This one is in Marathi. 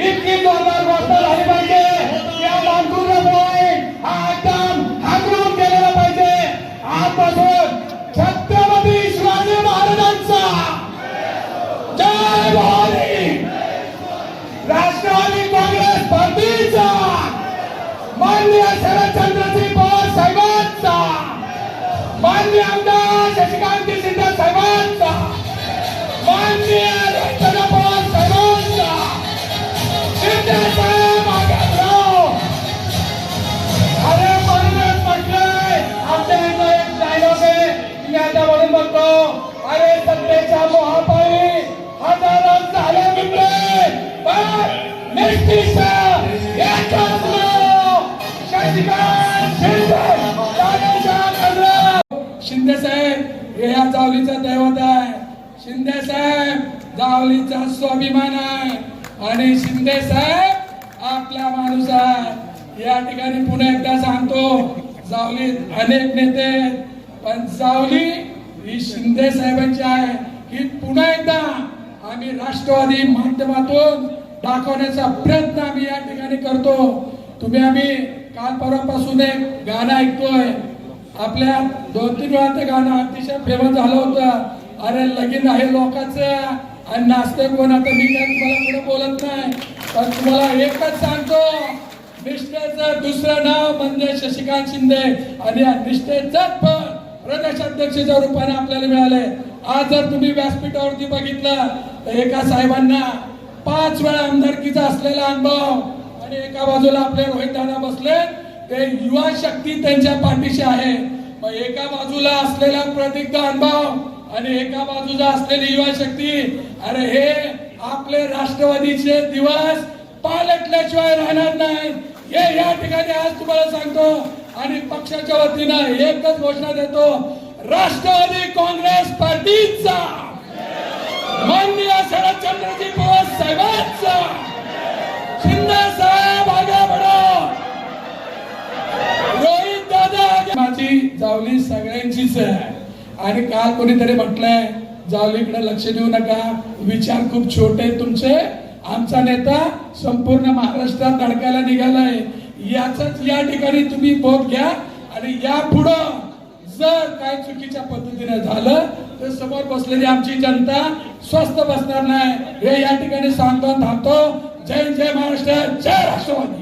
इतकी जोरदार गोष्ट झाली पाहिजे. या मान्सूनमुळे हा एकदम हाकलून केलेला पाहिजे. आजपासून छत्रपती शिवाजी महाराजांचा. जय भवानी. राष्ट्रवादी काँग्रेस पार्टीचा. माननीय शरदचंद्रसिंह पवार साहेब. आता अरे सत्तेच्या मोहापायी हजारो झाले मिळले पण निष्ठीचं एकच शिंदे साहेब हे या जावलीचा दैवत आहे. शिंदे साहेब जावलीचा स्वाभिमान आहे. आणि शिंदे साहेब आपला माणूस आहे. या ठिकाणी पुन्हा एकदा सांगतो जावलीत अनेक नेते पण जावली ही शिंदे साहेबांची आहे. ही पुन्हा एकदा आम्ही राष्ट्रवादी माध्यमातून दाखवण्याचा प्रयत्न आम्ही या ठिकाणी करतो. तुम्ही आम्ही काल परवापासून एक गाणं ऐकतोय. आपल्या दोन तीन वेळा ते गाणं अतिशय फेमस झालं होतं. अरे लगीन आहे लोकांचं आणि नाचते कोण आता मी काय तुम्हाला पुढे बोलत नाही. पण तुम्हाला एकच सांगतो. निष्ठेचं दुसरं नाव म्हणजे शशिकांत शिंदे. आणि या निष्ठेचं पण प्रदेशाध्यक्षाच्या रूपाने आपल्याला मिळाले आज जर तुम्ही व्यासपीठावरती बघितलं तर एका साहेबांना पाच वेळा आमदारकीचा असलेला अनुभव आणि एका बाजूला आपले रोहित दादा बसले ते युवा शक्ती त्यांच्या पाठीशी आहे. मग एका बाजूला असलेला प्रदीप्त अनुभव आणि एका बाजूला असलेली युवा शक्ती. अरे हे आपले राष्ट्रवादीचे दिवस पालटल्याशिवाय राहणार नाही हे या ठिकाणी आज तुम्हाला सांगतो. आणि पक्षाच्या वतीनं एकच घोषणा देतो राष्ट्रवादी काँग्रेस पार्टीचा. माननीय शरदचंद्रजी पवार साहेबांचा. शिंदे साहेब आगे बढो. रोहित दादा माझी जावली सगळ्यांचीच आहे. आणि काल कोणीतरी म्हटलंय जावलीकडे लक्ष देऊ नका. विचार खूप छोटे तुमचे. आमचा नेता संपूर्ण महाराष्ट्रात धडकायला निघालाय. याच या ठिकाणी तुम्ही बोध घ्या आणि या पुढं जर काय चुकीच्या पद्धतीने झालं तर समोर बसलेली आमची जनता स्वस्त बसणार नाही. हे या ठिकाणी सांगतो थांबतो. जय जय महाराष्ट्र जय राष्ट्रवादी.